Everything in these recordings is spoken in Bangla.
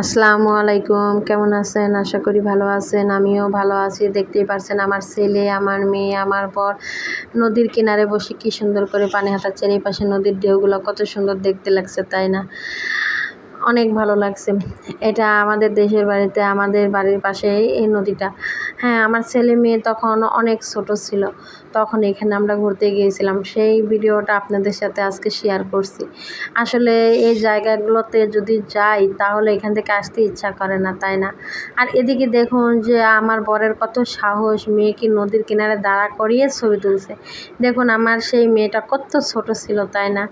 আসসালামু আলাইকুম, কেমন আছেন? আশা করি ভালো আছেন, আমিও ভালো আছি। দেখতেই পারছেন আমার ছেলে, আমার মেয়ে, আমার বর। নদীর কিনারে বসে কি সুন্দর করে পানি হাঁটাচ্ছে এই পাশে নদীর ঢেউগুলো কত সুন্দর দেখতে লাগছে, তাই না? অনেক ভালো লাগছে। এটা আমাদের দেশের বাড়িতে, আমাদের বাড়ির পাশেই এই নদীটা। হ্যাঁ আমার ছেলে মেয়ে তখন অনেক ছোট ছিল। তখন এখানে আমরা ঘুরতে গিয়েছিলাম। সেই ভিডিওটা আপনাদের সাথে আজকে শেয়ার করছি। আসলে এই জায়গাগুলোতে যদি যাই, তাহলে এখান থেকে আসতে ইচ্ছা করে না, তাই না? আর এদিকে দেখুন যে আমার বরের কত সাহস মেয়েকে নদীর কিনারে দাঁড়া করিয়ে ছবি তুলছে। দেখুন আমার সেই মেয়েটা কত ছোট ছিল, তাই না?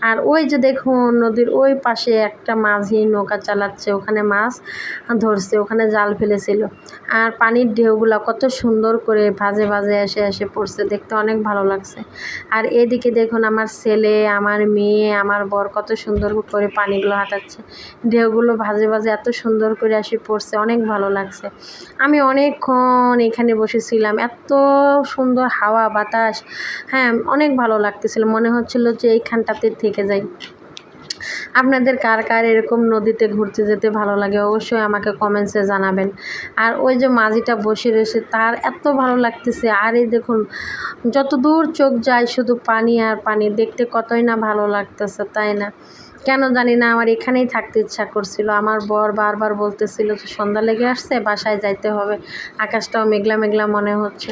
আর ওই যে দেখুন নদীর ওই পাশে একটা মাঝি নৌকা চালাচ্ছে, ওখানে মাছ ধরছে, ওখানে জাল ফেলেছিল। আর পানির ঢেউগুলো কত সুন্দর করে ভাজে ভাজে এসে এসে পড়ছে, দেখতে অনেক ভালো লাগছে। আর এদিকে দেখুন আমার ছেলে, আমার মেয়ে, আমার বর কত সুন্দর করে পানিগুলো হাঁটাচ্ছে। ঢেউগুলো ভাজে ভাজে এত সুন্দর করে এসে পড়ছে, অনেক ভালো লাগছে। আমি অনেকক্ষণ এখানে বসেছিলাম, এত সুন্দর হাওয়া, বাতাস হ্যাঁ অনেক ভালো লাগতেছিল। মনে হচ্ছিল যে এইখানটাতে থেকে যাই। আপনাদের কার কার এরকম নদীতে ঘুরতে যেতে ভালো লাগে অবশ্যই আমাকে কমেন্টসে জানাবেন। আর ওই যে মাঝিটা বসে রয়েছে, তার এত ভালো লাগতেছে। আর এই দেখুন যত দূর চোখ যায় শুধু পানি আর পানি, দেখতে কতই না ভালো লাগতেছে, তাই না? কেন জানি না, আমার এখানেই থাকতে ইচ্ছা করছিল। আমার বর বারবার বলতেছিল যে সন্ধ্যা লেগে আসছে, বাসায় যাইতে হবে। আকাশটাও মেঘলা মেঘলা মনে হচ্ছে।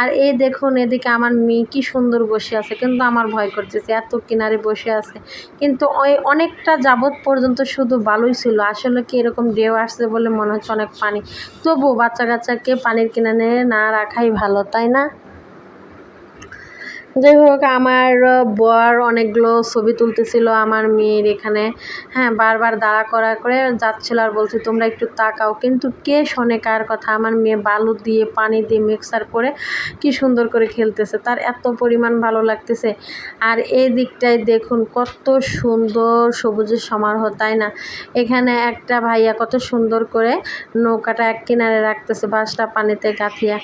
আর এই দেখুন, এদিকে আমার মেয়ে কী সুন্দর বসে আছে, কিন্তু আমার ভয় করতেছে, এত কিনারে বসে আছে। কিন্তু ওই অনেকটা যাবৎ পর্যন্ত শুধু বালুই ছিল। আসলে কি এরকম ঢেউ আসছে বলে মনে হচ্ছে অনেক পানি। তবু বাচ্চা কাচ্চাকে পানির কিনারে না রাখাই ভালো, তাই না? যাই হোক, আমার বর অনেকগুলো ছবি তুলতেছিল আমার মেয়ের এখানে। হ্যাঁ বারবার দাঁড়া করা করে যাচ্ছিল আর বলছে, তোমরা একটু তাকাও। কিন্তু কে শোনে কার কথা? আমার মেয়ে বালু দিয়ে, পানি দিয়ে মিক্সার করে কি সুন্দর করে খেলতেছে। তার এত পরিমাণ ভালো লাগতেছে। আর এই দিকটায় দেখুন, কত সুন্দর সবুজের সমারোহ, তাই না? এখানে একটা ভাইয়া কত সুন্দর করে নৌকাটা এক কিনারে রাখতেছে বাসটা পানিতে গাঁথিয়া।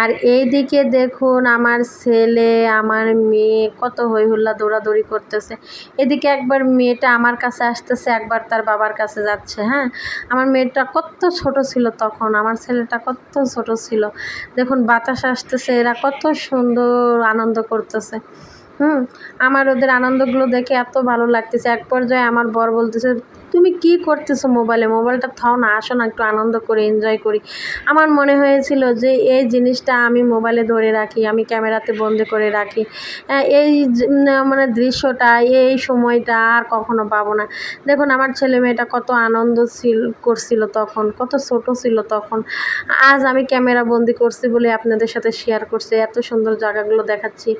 আর এই দিকে দেখুন, আমার ছেলে আমার মেয়ে কত হই হুল্লা দৌড়াদৌড়ি করতেছে। এদিকে একবার মেয়েটা আমার কাছে আসতেছে, একবার তার বাবার কাছে যাচ্ছে হ্যাঁ? আমার মেয়েটা কত ছোট ছিল তখন, আমার ছেলেটা কত ছোট ছিল। দেখুন, বাতাস আসতেছে, এরা কত সুন্দর আনন্দ করতেছে। হুম, আমার ওদের আনন্দগুলো দেখে এত ভালো লাগতেছে। এক পর্যায়ে আমার বর বলতেছে তুমি কি করতেছো মোবাইলে? মোবাইলটা থাও না, আসো না, একটু আনন্দ করে এনজয় করি। আমার মনে হয়েছিল যে এই জিনিসটা আমি মোবাইলে ধরে রাখি, আমি ক্যামেরাতে বন্দি করে রাখি। এই মানে দৃশ্যটা, এই সময়টা আর কখনো পাবো না। দেখুন, আমার ছেলে মেয়েটা কত আনন্দ ছিল, করছিল তখন, কত ছোট ছিল তখন। আজ আমি ক্যামেরা বন্দি করছি বলে আপনাদের সাথে শেয়ার করছি, এত সুন্দর জায়গাগুলো দেখাচ্ছি।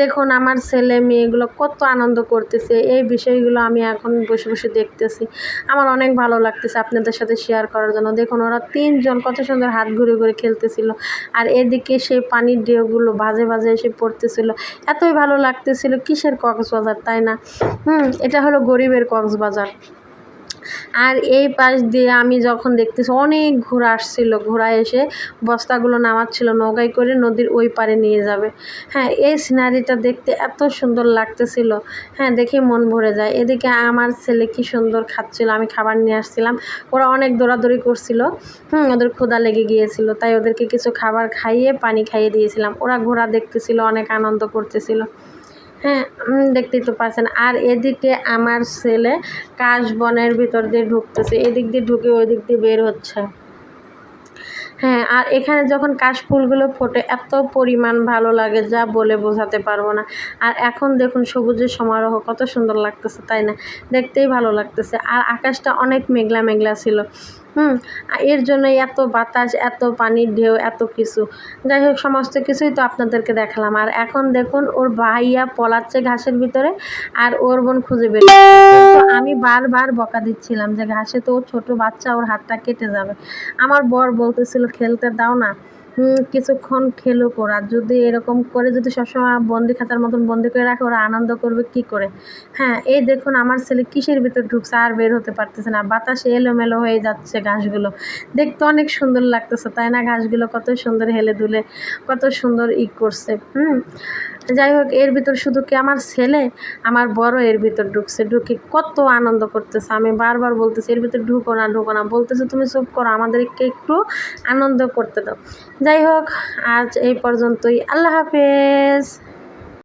দেখুন, আমার ছেলে মেয়েগুলো কত আনন্দ করতেছে, এই বিষয়গুলো আমি এখন বসে বসে দেখতেছি। আমার অনেক ভালো লাগতেছে আপনাদের সাথে শেয়ার করার জন্য। দেখুন, ওরা তিনজন কত সুন্দর হাত ঘুরে ঘুরে খেলতেছিল। আর এদিকে সেই পানির ঢেউগুলো বাজে বাজে এসে পড়তেছিল। এতই ভালো লাগতেছিল কিসের কক্সবাজার, তাই না? হুম, এটা হলো গরিবের কক্সবাজার। আর এই পাশ দিয়ে আমি যখন দেখতেছি অনেক ঘোড়া আসছিল, ঘোড়া এসে বস্তাগুলো নামাচ্ছিল, নৌকায় করে নদীর ওই পারে নিয়ে যাবে। হ্যাঁ এই সিনারিটা দেখতে এত সুন্দর লাগতেছিল। হ্যাঁ দেখে মন ভরে যায়। এদিকে আমার ছেলে কি সুন্দর খাচ্ছিল, আমি খাবার নিয়ে আসছিলাম। ওরা অনেক দৌড়াদৌড়ি করছিল। হুম, ওদের ক্ষুদা লেগে গিয়েছিল। তাই ওদেরকে কিছু খাবার খাইয়ে, পানি খাইয়ে দিয়েছিলাম। ওরা ঘোড়া দেখতেছিল, অনেক আনন্দ করতেছিল। হ্যাঁ দেখতেই তো পাচ্ছেন। আর এদিকে আমার ছেলে কাশ বনের ভিতর দিয়ে ঢুকতেছে। এদিক দিয়ে ঢুকে ওই দিক দিয়ে বের হচ্ছে। হ্যাঁ আর এখানে যখন কাশফুলগুলো ফোটে, এত পরিমাণ ভালো লাগে, যা বলে বোঝাতে পারব না। আর এখন দেখুন সবুজের সমারোহ, কত সুন্দর লাগতেছে, তাই না? দেখতেই ভালো লাগতেছে। আর আকাশটা অনেক মেঘলা মেঘলা ছিল। হুম এর জন্য এত বাতাস, এত পানির ঢেউ, এত কিছু। যাই হোক, সমস্ত কিছুই তো আপনাদেরকে দেখালাম। আর এখন দেখুন, ওর ভাইয়া পলাচ্ছে ঘাসের ভিতরে আর ওর বোন খুঁজে বের আমি বারবার বকা দিচ্ছিলাম যে ঘাসে তো ছোট বাচ্চা, ওর হাতটা কেটে যাবে। আমার বর বলতেছিল, খেলতে দাও না। কিছুক্ষণ খেলুক ওরা যদি এরকম করে যদি সবসময় বন্দি খাতার মতন বন্দি করে রাখে, ওরা আনন্দ করবে কি করে? হ্যাঁ এই দেখুন আমার ছেলে কিসের ভিতর ঢুকছে, আর বের হতে পারতেছে না। বাতাসে এলোমেলো হয়ে যাচ্ছে ঘাসগুলো। দেখতে অনেক সুন্দর লাগতেছে, তাই না? ঘাসগুলো কত সুন্দর হেলে দুলে, কত সুন্দর ই করছে, হুম? যাই হোক, এর ভিতর শুধু কি আমার ছেলে? আমার বড় এর ভিতর ঢুকছে, ঢুকে কত আনন্দ করতেছে। আমি বারবার বলতেছি, এর ভিতর ঢুকো না ঢুকো না। বলতেছে, তুমি চুপ করো, আমাদেরকে একটু আনন্দ করতে দাও। যাই হোক আজ এই পর্যন্তই। আল্লাহ হাফেজ।